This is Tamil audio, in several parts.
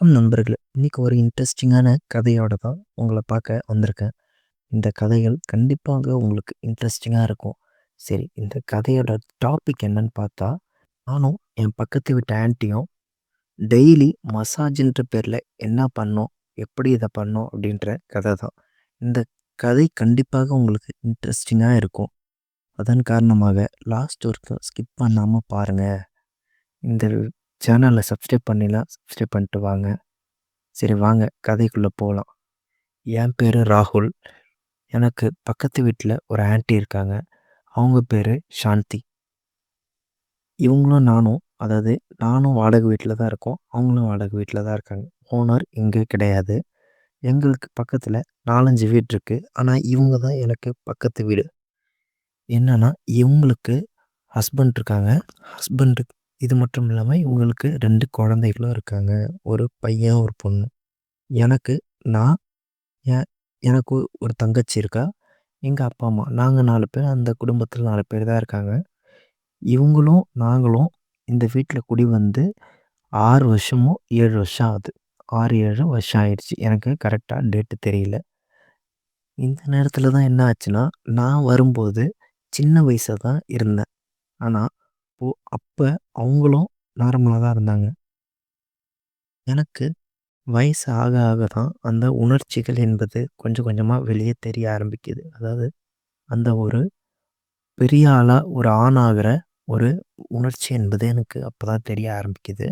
வணக்கம் நண்பர்களே! இன்றைக்கி ஒரு இன்ட்ரெஸ்டிங்கான கதையோட தான் உங்களை பார்க்க வந்திருக்கேன். இந்த கதைகள் கண்டிப்பாக உங்களுக்கு இன்ட்ரெஸ்டிங்காக இருக்கும். சரி, இந்த கதையோட டாபிக் என்னன்னு பார்த்தா, நானும் என் பக்கத்து வீட்டு ஆன்ட்டியும் டெய்லி மசாஜின்ற பேரில் என்ன பண்ணோம், எப்படி இதை பண்ணோம் அப்படின்ற கதை தான். இந்த கதை கண்டிப்பாக உங்களுக்கு இன்ட்ரெஸ்டிங்காக இருக்கும். அதன் காரணமாக லாஸ்ட் வரைக்கும் ஸ்கிப் பண்ணாமல் பாருங்கள் இந்த சேனலில் சப்ஸ்கிரைப் பண்ணிலாம் சப்ஸ்கிரைப் பண்ணிட்டு வாங்க. சரி வாங்க கதைக்குள்ளே போகலாம் என் பேர் ராகுல். எனக்கு பக்கத்து வீட்டில் ஒரு ஆன்ட்டி இருக்காங்க. அவங்க பேர் சாந்தி. இவங்களும் நானும் அதாவது நானும் வாடகை வீட்டில் தான் இருக்கோம். அவங்களும் வாடகை வீட்டில் தான் இருக்காங்க. ஓனர் இங்கே கிடையாது. எங்களுக்கு பக்கத்தில் நாலஞ்சு வீடு இருக்குது ஆனால் இவங்க தான் எனக்கு பக்கத்து வீடு. என்னென்னா இவங்களுக்கு ஹஸ்பண்ட் இருக்காங்க. ஹஸ்பண்டுக்கு இது மட்டும் இல்லாமல் இவங்களுக்கு ரெண்டு குழந்தைகளும் இருக்காங்க. ஒரு பையன், ஒரு பொண்ணு. எனக்கு நான் எனக்கு ஒரு தங்கச்சி இருக்கா. எங்கள் அப்பா, அம்மா நாங்கள் நாலு பேர். அந்த குடும்பத்தில் நாலு பேர் தான் இருக்காங்க. இவங்களும் நாங்களும் இந்த வீட்டில் குடி வந்து ஆறு வருஷமோ, ஏழு வருஷம் ஆகுது. 6, 7 வருஷம் ஆயிடுச்சு. எனக்கு கரெக்டாக டேட்டு தெரியல. இந்த நேரத்தில் தான் என்ன ஆச்சுன்னா, நான் வரும்போது சின்ன வயசாக தான் இருந்தேன். ஆனால் அப்போது அப்போ அவங்களும் நார்மலாக தான் இருந்தாங்க. எனக்கு வயசு ஆக ஆக தான் அந்த உணர்ச்சிகள் என்பது கொஞ்சம் கொஞ்சமாக வெளியே தெரிய ஆரம்பிக்குது. அதாவது அந்த ஒரு பெரிய ஆளாக ஒரு ஆணாகிற ஒரு உணர்ச்சி என்பது எனக்கு அப்போ தான் தெரிய ஆரம்பிக்குது.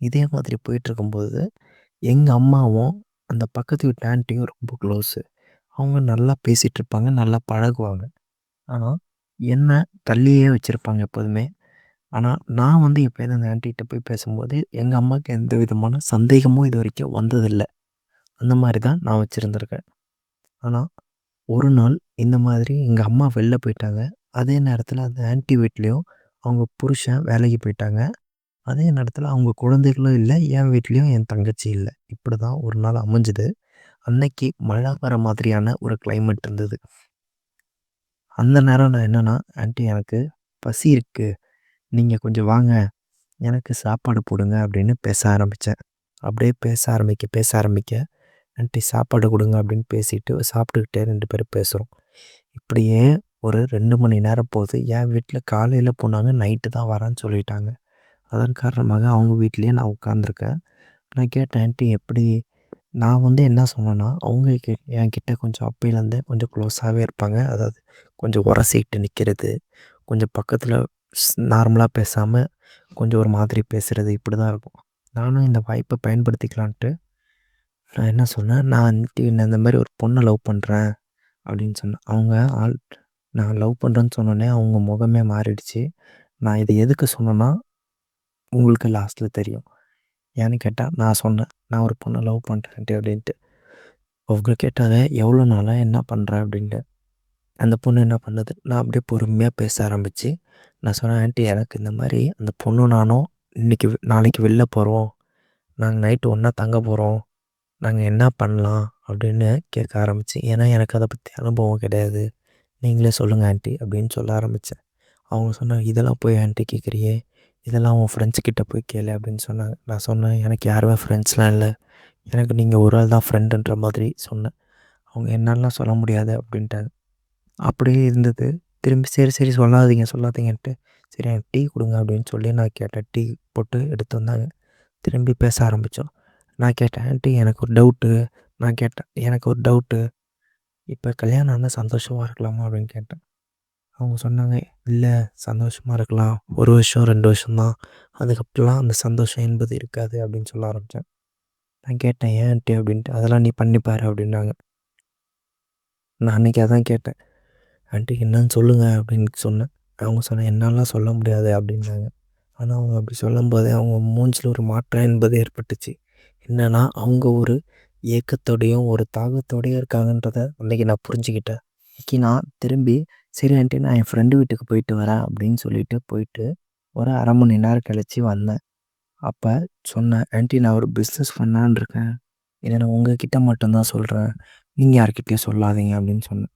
இதே மாதிரி போயிட்டுருக்கும்போது, எங்கள் அம்மாவும் அந்த பக்கத்து வீட்டு ஆண்டியும் ரொம்ப க்ளோஸு. அவங்க நல்லா பேசிகிட்டு இருப்பாங்க. நல்லா பழகுவாங்க. ஆனால் என்ன தள்ளியே வச்சுருப்பாங்க எப்போதுமே. ஆனால் நான் வந்து எப்பயாவது அந்த ஆண்டிகிட்ட போய் பேசும்போது, எங்கள் அம்மாவுக்கு எந்த விதமான சந்தேகமும் இது வரைக்கும் வந்ததில்லை அந்த மாதிரி தான் நான் வச்சுருந்துருக்கேன் ஆனால் ஒரு நாள் இந்த மாதிரி எங்கள் அம்மா வெளில போயிட்டாங்க. அதே நேரத்தில் அந்த ஆன்ட்டி வீட்லேயும் அவங்க புருஷன் வேலைக்கு போயிட்டாங்க. அதே நேரத்தில் அவங்க குழந்தைகளும் இல்லை என் வீட்லேயும் என் தங்கச்சி இல்லை இப்படி தான் ஒரு நாள் அமைஞ்சுது அன்னைக்கு மழை வர மாதிரியான ஒரு கிளைமேட் இருந்தது. அந்த நேரம் நான் என்னன்னா, ஆன்ட்டி எனக்கு பசி இருக்குது நீங்கள் கொஞ்சம் வாங்க. எனக்கு சாப்பாடு போடுங்க அப்படின்னு பேச ஆரம்பித்தேன் அப்படியே பேச ஆரம்பிக்க, பேச ஆரம்பிக்க, ஆன்ட்டி சாப்பாடு கொடுங்க அப்படின்னு பேசிட்டு சாப்பிட்டுக்கிட்டே ரெண்டு பேரும் பேசுகிறோம் இப்படியே ஒரு ரெண்டு மணி நேரம் போகுது. என் வீட்டில் காலையில் போனாங்க. நைட்டு தான் வரேன்னு சொல்லிட்டாங்க. அதன் காரணமாக அவங்க வீட்லேயே நான் உட்காந்துருக்கேன். நான் கேட்டேன், ஆன்ட்டி எப்படி நான் வந்து என்ன சொன்னேன்னா, அவங்க என்கிட்ட கொஞ்சம் அப்பையிலேருந்தே கொஞ்சம் க்ளோஸாகவே இருப்பாங்க. அதாவது கொஞ்சம் உரசிக்கிட்டு நிற்கிறது கொஞ்சம் பக்கத்தில் ஸ் நார்மலாக பேசாமல் கொஞ்சம் ஒரு மாதிரி பேசுகிறது இப்படி தான் இருக்கும். நானும் இந்த வாய்ப்பை பயன்படுத்திக்கலான்ட்டு, நான் என்ன சொன்னேன், நான் வந்துட்டு நான் இந்த மாதிரி ஒரு பொண்ணை லவ் பண்ணுறேன் அப்படின்னு சொன்னேன். அவங்க ஆள் நான் லவ் பண்ணுறேன்னு சொன்னோன்னே அவங்க முகமே மாறிடுச்சு. நான் இதை எதுக்கு சொன்னேன்னா, உங்களுக்கு லாஸ்ட்டில் தெரியும். ஏன்னு கேட்டால் நான் சொன்னேன், நான் ஒரு பொண்ணை லவ் பண்ணுறேன்ட்டு அப்படின்ட்டு. அவங்க கேட்டாங்க, எவ்வளோ நாளாக என்ன பண்ணுறேன் அப்படின்ட்டு. அந்த பொண்ணு என்ன பண்ணுது, நான் அப்படியே பொறுமையாக பேச ஆரம்பித்து நான் சொன்னேன், ஆண்டி எனக்கு இந்த மாதிரி அந்த பொண்ணு நானும் இன்றைக்கி நாளைக்கு வெளில போகிறோம் நாங்கள் நைட்டு ஒன்றா தங்க போகிறோம் நாங்கள் என்ன பண்ணலாம் அப்படின்னு கேட்க ஆரம்பிச்சேன். ஏன்னா, எனக்கு அதை பற்றி அனுபவம் கிடையாது. நீங்களே சொல்லுங்கள் ஆண்டி அப்படின்னு சொல்ல ஆரம்பித்தேன் அவங்க சொன்னாங்க, இதெல்லாம் போய் ஆண்டி கேட்குறியே, இதெல்லாம் உன் ஃப்ரெண்ட்ஸ் கிட்டே போய் கேளு அப்படின்னு சொன்னாங்க. நான் சொன்னேன், எனக்கு யாருமே ஃப்ரெண்ட்ஸ்லாம் இல்லை எனக்கு நீங்கள் ஒரு ஆள் தான் ஃப்ரெண்டுன்ற மாதிரி சொன்னேன். அவங்க என்னெல்லாம் சொல்ல முடியாது அப்படின்ட்டாங்க. அப்படியே இருந்தது. திரும்பி சரி, சரி சொல்லாதீங்க, சொல்லாதீங்கன்ட்டு, சரி எனக்கு டீ கொடுங்க அப்படின்னு சொல்லி நான் கேட்டேன். டீ போட்டு எடுத்து வந்தாங்க. திரும்பி பேச ஆரம்பித்தோம் நான் கேட்டேன், ஆண்ட்டி எனக்கு ஒரு டவுட்டு. நான் கேட்டேன், எனக்கு ஒரு டவுட்டு. இப்போ கல்யாணம் ஆனால் சந்தோஷமாக இருக்கலாமா அப்படின்னு கேட்டேன். அவங்க சொன்னாங்க, இல்லை சந்தோஷமாக இருக்கலாம். ஒரு வருஷம், ரெண்டு வருஷம்தான் அதுக்கப்புறம்லாம் அந்த சந்தோஷம் என்பது இருக்காது அப்படின்னு சொல்ல ஆரம்பித்தேன் நான் கேட்டேன், ஏன்ட்டு அப்படின்ட்டு. அதெல்லாம் நீ பண்ணி பாரு அப்படின்னாங்க. நான் அன்னைக்கு அதான் கேட்டேன். ஆன்ட்டி என்னன்னு சொல்லுங்க அப்படின்னு சொன்னேன். அவங்க சொன்னால் என்னாலலாம் சொல்ல முடியாது அப்படின்னாங்க. ஆனால் அவங்க அப்படி சொல்லும் போதே அவங்க மூஞ்சில் ஒரு மாற்றம் என்பது ஏற்பட்டுச்சு. என்னென்னா அவங்க ஒரு ஏக்கத்தோடையும், ஒரு தாகத்தோடையும் இருக்காங்கன்றத அன்னைக்கு நான் புரிஞ்சுக்கிட்டேன். இன்றைக்கி நான் திரும்பி, சரி ஆன்ட்டி நான் என் ஃப்ரெண்டு வீட்டுக்கு போயிட்டு வரேன் அப்படின்னு சொல்லிட்டு போயிட்டு, ஒரு அரை மணி நேரம் கழித்து வந்தேன். அப்போ சொன்னேன், ஆன்ட்டி நான் ஒரு பிஸ்னஸ் பண்ணான் இருக்கேன். இத நான் உங்ககிட்ட மட்டும் தான் நீங்கள் யார்கிட்டயும் சொல்லாதீங்க அப்படின்னு சொன்னேன்.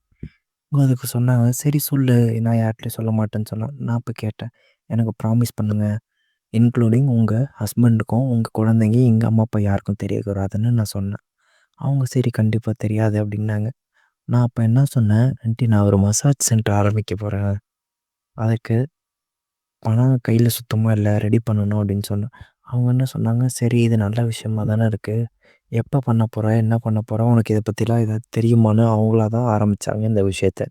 அவங்க அதுக்கு சொன்னாங்க, சரி சொல்லு. நான் யார்கிட்டயும் சொல்ல மாட்டேன்னு சொன்னேன். நான் அப்ப கேட்டேன், எனக்கு ப்ராமிஸ் பண்ணுங்க. இன்க்ளூடிங் உங்கள் ஹஸ்பண்டுக்கும் உங்கள் குழந்தைங்க எங்கள் அம்மா அப்பா யாருக்கும் தெரியக்கூடாதுன்னு நான் சொன்னேன் அவங்க சரி கண்டிப்பாக தெரியாது அப்படின்னாங்க நான் அப்போ என்ன சொன்னேன் ஆண்டி நான் ஒரு மசாஜ் சென்டர் ஆரம்பிக்க போகிறேன் அதுக்கு பணம் கையில் சுத்தமாக இல்லை ரெடி பண்ணணும் அப்படின்னு சொன்னேன் அவங்க என்ன சொன்னாங்க? சரி இது நல்ல விஷயமா தானே இருக்குது எப்போ பண்ண போகிற என்ன பண்ண போகிற உனக்கு இதை பற்றிலாம் ஏதாவது தெரியுமான்னு அவங்களா தான் ஆரம்பித்தாங்க இந்த விஷயத்த.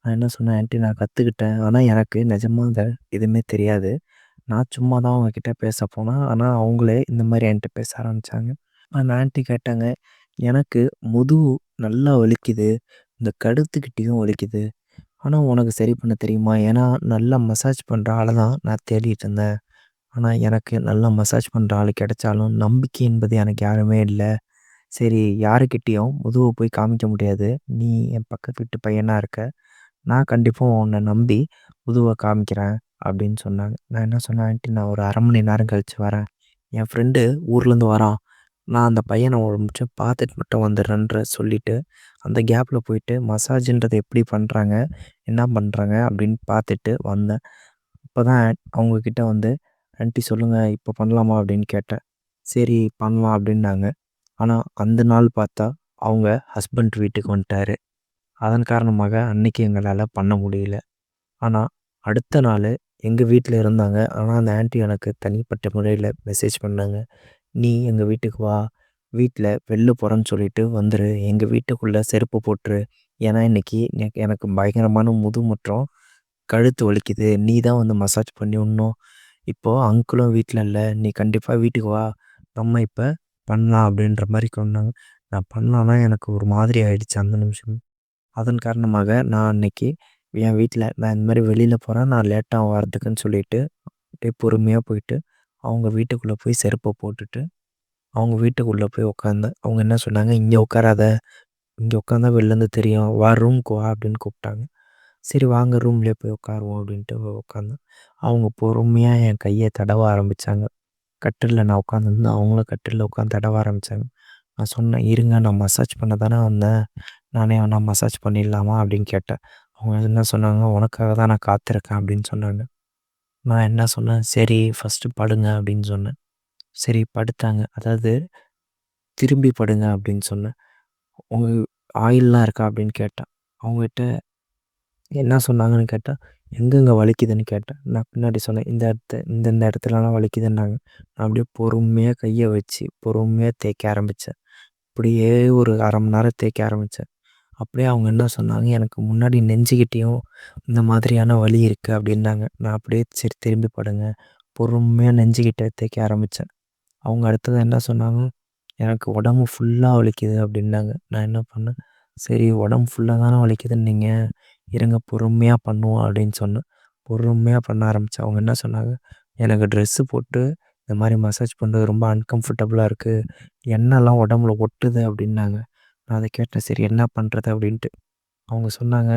நான் என்ன சொன்னேன்? ஆன்ட்டி நான் கற்றுக்கிட்டேன் ஆனால் எனக்கு நிஜமாக இந்த எதுவுமே தெரியாது. நான் சும்மா தான் அவங்கக்கிட்ட பேச போனேன். ஆனால் அவங்களே இந்த மாதிரி என்கிட்ட பேச ஆரம்பித்தாங்க அந்த ஆன்ட்டி கேட்டாங்க எனக்கு முதுகு நல்லா வலிக்குது. இந்த கடுத்துக்கிட்டேயும் வலிக்குது. ஆனால் உனக்கு சரி பண்ண தெரியுமா? ஏன்னா நல்லா மசாஜ் பண்ணுற ஆளை தான் நான் தேடிட்டு இருந்தேன். ஆனால் எனக்கு நல்லா மசாஜ் பண்ணுற ஆள் கிடைச்சாலும் நம்பிக்கை என்பது எனக்கு யாருமே இல்லை. சரி யாருக்கிட்டேயும் முதுவை போய் காமிக்க முடியாது. நீ என் பக்கத்து வீட்டு பையனாக இருக்க. நான் கண்டிப்பாக உன்னை நம்பி முதுவை காமிக்கிறேன் அப்படின்னு சொன்னாங்க. நான் என்ன சொன்னேன் நான் ஒரு அரை மணி நேரம் கழித்து வரேன். என் ஃப்ரெண்டு ஊர்லேருந்து வரான் நான் அந்த பையனை ஒரு நிமிஷம் பார்த்துட்டு மட்டும் வந்துடுறேன்ற சொல்லிவிட்டு அந்த கேப்பில் போயிட்டு மசாஜுன்றதை எப்படி பண்ணுறாங்க என்ன பண்ணுறாங்க அப்படின்னு பார்த்துட்டு வந்தேன். அப்போ தான் அவங்கக்கிட்ட வந்து ஆண்ட்டி சொல்லுங்கள் இப்போ பண்ணலாமா அப்படின்னு கேட்டேன் சரி பண்ணலாம் அப்படின்னாங்க. ஆனால் அந்த நாள் பார்த்தா அவங்க ஹஸ்பண்ட் வீட்டுக்கு வந்துட்டாரு. அதன் காரணமாக அன்னைக்கு எங்களால் பண்ண முடியல. ஆனால் அடுத்த நாள் எங்கள் வீட்டில் இருந்தாங்க. ஆனால் அந்த ஆண்டி எனக்கு தனிப்பட்ட முறையில் மெசேஜ் பண்ணாங்க. நீ எங்கள் வீட்டுக்கு வா. வீட்டில் வெளில போகிறேன்னு சொல்லிட்டு வந்துரு. எங்கள் வீட்டுக்குள்ளே செருப்பு போட்டுரு. ஏன்னா இன்றைக்கி எனக்கு எனக்கு பயங்கரமான முது மற்றும் கழுத்து வலிக்குது. நீ தான் வந்து மசாஜ் பண்ணி விடணும் இப்போது அங்கிளும் வீட்டில் இல்லை. நீ கண்டிப்பாக வீட்டுக்கு வா. நம்ம இப்போ பண்ணலாம் அப்படின்ற மாதிரி சொன்னாங்க. நான் பண்ணலான்னா எனக்கு ஒரு மாதிரி ஆயிடுச்சு அந்த நிமிஷம். அதன் காரணமாக நான் அன்னைக்கு என் வீட்டில் நான் இந்த மாதிரி வெளியில் போகிறேன் நான் லேட்டாக வரதுக்குன்னு சொல்லிட்டு அப்படியே பொறுமையாக போயிட்டு அவங்க வீட்டுக்குள்ளே போய் செருப்பை போட்டுட்டு அவங்க வீட்டுக்குள்ளே போய் உட்காந்தேன் அவங்க என்ன சொன்னாங்க? இங்கே உட்காராத இங்கே உட்காந்தா வெளிலேருந்து தெரியும். வா ரூம்க்கு வா அப்படின்னு கூப்பிட்டாங்க. சரி வாங்க ரூம்லேயே போய் உட்காருவோம் அப்படின்ட்டு உட்காந்தேன். அவங்க பொறுமையாக என் கையை தடவ ஆரம்பித்தாங்க கட்டிலில் நான் உட்காந்துருந்தேன் அவங்களும் கட்டிலில் உட்காந்து தடவ ஆரம்பித்தாங்க நான் சொன்னேன் இருங்க நான் மசாஜ் பண்ண தானே வந்தேன். நானே நான் மசாஜ் பண்ணிடலாமா? அப்படின்னு கேட்டேன். அவங்க என்ன சொன்னாங்க உனக்காக தான் நான் காத்திருக்கேன் அப்படின்னு சொன்னாங்க. நான் என்ன சொன்னேன் சரி ஃபஸ்ட்டு படுங்க அப்படின்னு சொன்னேன். சரி படுத்தாங்க. அதாவது திரும்பி படுங்க அப்படின்னு சொன்னேன். உங்கள் ஆயில்லாம் இருக்கா? அப்படின்னு கேட்டேன். அவங்ககிட்ட என்ன சொன்னாங்கன்னு கேட்டால் எங்கெங்கே வலிக்குதுன்னு கேட்டேன் நான் பின்னாடி சொன்னேன் இந்த இடத்த இந்தந்த இடத்துலலாம் வலிக்குதுன்னாங்க. நான் அப்படியே பொறுமையாக கையை வச்சு பொறுமையாக தேய்க்க ஆரம்பித்தேன் அப்படியே ஒரு அரை மணி நேரம் தேய்க்க ஆரம்பித்தேன் அப்படியே அவங்க என்ன சொன்னாங்க எனக்கு முன்னாடி நெஞ்சுக்கிட்டேயும் இந்த மாதிரியான வலி இருக்குது அப்படின்னாங்க. நான் அப்படியே சரி திரும்பி படுங்க. பொறுமையாக நெஞ்சுக்கிட்ட தேய்க்க ஆரம்பித்தேன் அவங்க அடுத்தது என்ன சொன்னாங்க எனக்கு உடம்பு ஃபுல்லாக வலிக்குது அப்படின்னாங்க. நான் என்ன பண்ணேன் சரி உடம்பு ஃபுல்லாக தானே வலிக்குதுன்னீங்க. இருங்க பொறுமையாக பண்ணுவோம் அப்படின்னு சொன்னேன். பொறுமையாக பண்ண ஆரம்பித்தேன் அவங்க என்ன சொன்னாங்க? எனக்கு ட்ரெஸ்ஸு போட்டு இந்த மாதிரி மசாஜ் பண்ணுறது ரொம்ப அன்கம்ஃபர்டபுளாக இருக்குது எண்ணெய்லாம் உடம்புல ஒட்டுது அப்படின்னாங்க. நான் அதை கேட்டேன். சரி என்ன பண்ணுறது அப்படின்ட்டு. அவங்க சொன்னாங்க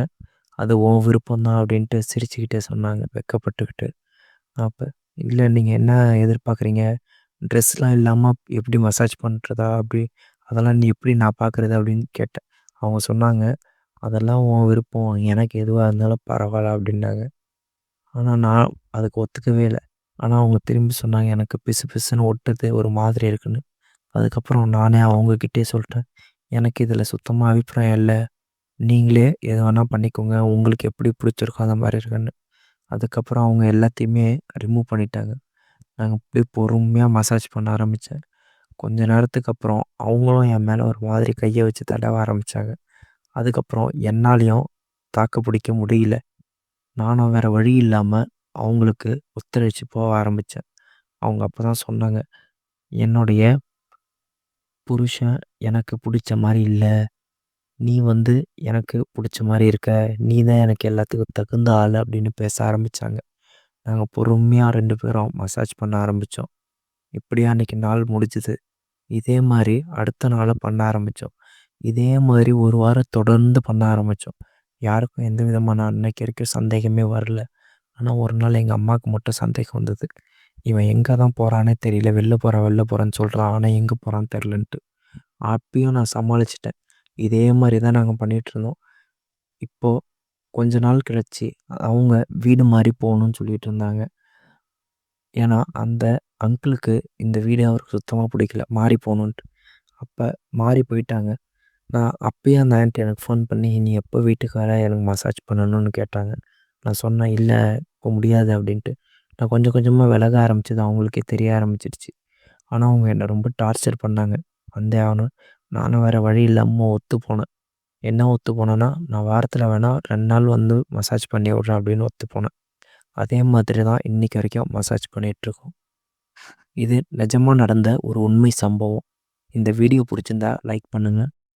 அது உன் விருப்பம் தான் அப்படின்ட்டு சிரிச்சுக்கிட்டே சொன்னாங்க வெக்கப்பட்டுக்கிட்டு. அப்போ இல்லை நீங்கள் என்ன எதிர்பார்க்குறீங்க? ட்ரெஸ்லாம் இல்லாமல் எப்படி மசாஜ் பண்ணுறதா அப்படி அதெல்லாம் நீ எப்படி நான் பார்க்குறது? அப்படின்னு கேட்டேன். அவங்க சொன்னாங்க அதெல்லாம் உன் விருப்பம். எனக்கு எதுவாக இருந்தாலும் பரவாயில்ல அப்படின்னாங்க. ஆனால் நான் அதுக்கு ஒத்துக்கவே இல்லை. ஆனால் அவங்க திரும்பி சொன்னாங்க எனக்கு பிசு பிசுன்னு ஒட்டுது ஒரு மாதிரி இருக்குன்னு. அதுக்கப்புறம் நானே அவங்கக்கிட்டே சொல்லிட்டேன் எனக்கு இதில் சுத்தமாக அபிப்பிராயம் இல்லை. நீங்களே எது வேணால் பண்ணிக்கோங்க. உங்களுக்கு எப்படி பிடிச்சிருக்கோ அந்த மாதிரி இருக்குன்னு. அதுக்கப்புறம் அவங்க எல்லாத்தையுமே ரிமூவ் பண்ணிட்டாங்க. நாங்கள் போய் பொறுமையாக மசாஜ் பண்ண ஆரம்பித்தேன் கொஞ்ச நேரத்துக்கு அப்புறம் அவங்களும் என் மேலே ஒரு மாதிரி கையை வச்சு தடவ ஆரம்பித்தாங்க அதுக்கப்புறம் என்னாலையும் தாக்கு பிடிக்க முடியல. நானும் வேறு வழி இல்லாமல் அவங்களுக்கு ஒத்துழைச்சி போக ஆரம்பித்தேன் அவங்க அப்போ தான் சொன்னாங்க என்னுடைய புருஷன் எனக்கு பிடிச்ச மாதிரி இல்லை. நீ வந்து எனக்கு பிடிச்ச மாதிரி இருக்க. நீ தான் எனக்கு எல்லாத்துக்கும் தகுந்த ஆள் அப்படின்னு பேச ஆரம்பித்தாங்க நாங்கள் பொறுமையாக ரெண்டு பேரும் மசாஜ் பண்ண ஆரம்பித்தோம் இப்படியே அன்றைக்கி நாள் முடிஞ்சுது. இதே மாதிரி அடுத்த நாளும் பண்ண ஆரம்பித்தோம் இதே மாதிரி ஒரு வாரம் தொடர்ந்து பண்ண ஆரம்பித்தோம் யாருக்கும் எந்த விதமான அன்னைக்கு வரைக்கும் சந்தேகமே வரல. ஆனால் ஒரு நாள் எங்கள் அம்மாவுக்கு மட்டும் சந்தேகம் வந்தது. இவன் எங்கே தான் போகிறானே தெரியல. வெளில போகிறான் வெளில போகிறான்னு சொல்கிறான் ஆனால் எங்கே போகிறான்னு தெரிலன்ட்டு அப்பயும் நான் சமாளிச்சிட்டேன். இதே மாதிரி தான் நாங்கள் பண்ணிகிட்ருந்தோம் இப்போது கொஞ்ச நாள் கழிச்சு அவங்க வீடு மாதிரி போகணுன்னு சொல்லிட்டு இருந்தாங்க. ஏன்னா அந்த அங்கிளுக்கு இந்த வீடு அவருக்கு சுத்தமாக பிடிக்கல. மாறி போகணுன்ட்டு அப்போ மாறி போயிட்டாங்க. நான் அப்பயே அந்த ஆண்ட்டி எனக்கு ஃபோன் பண்ணி நீ எப்போ வீட்டுக்கு வர? எனக்கு மசாஜ் பண்ணணும்னு கேட்டாங்க. நான் சொன்னேன் இல்லை இப்போ முடியாது அப்படின்ட்டு. நான் கொஞ்சம் கொஞ்சமாக விலக ஆரம்பிச்சது அவங்களுக்கே தெரிய ஆரம்பிச்சிடுச்சு. ஆனால் அவங்க என்னை ரொம்ப டார்ச்சர் பண்ணாங்க. வந்தே ஆகணும். நானும் வேறு வழி இல்லாமல் ஒத்து போனேன். என்ன ஒத்து போனேன்னா நான் வாரத்தில் வேணால் ரெண்டு நாள் வந்து மசாஜ் பண்ணி விட்றேன் அப்படின்னு ஒத்து போனேன். அதே மாதிரி தான் இன்றைக்கி வரைக்கும் மசாஜ் பண்ணிகிட்ருக்கோம் இது நிஜமாக நடந்த ஒரு உண்மை சம்பவம். இந்த வீடியோ பிடிச்சிருந்தா லைக் பண்ணுங்கள்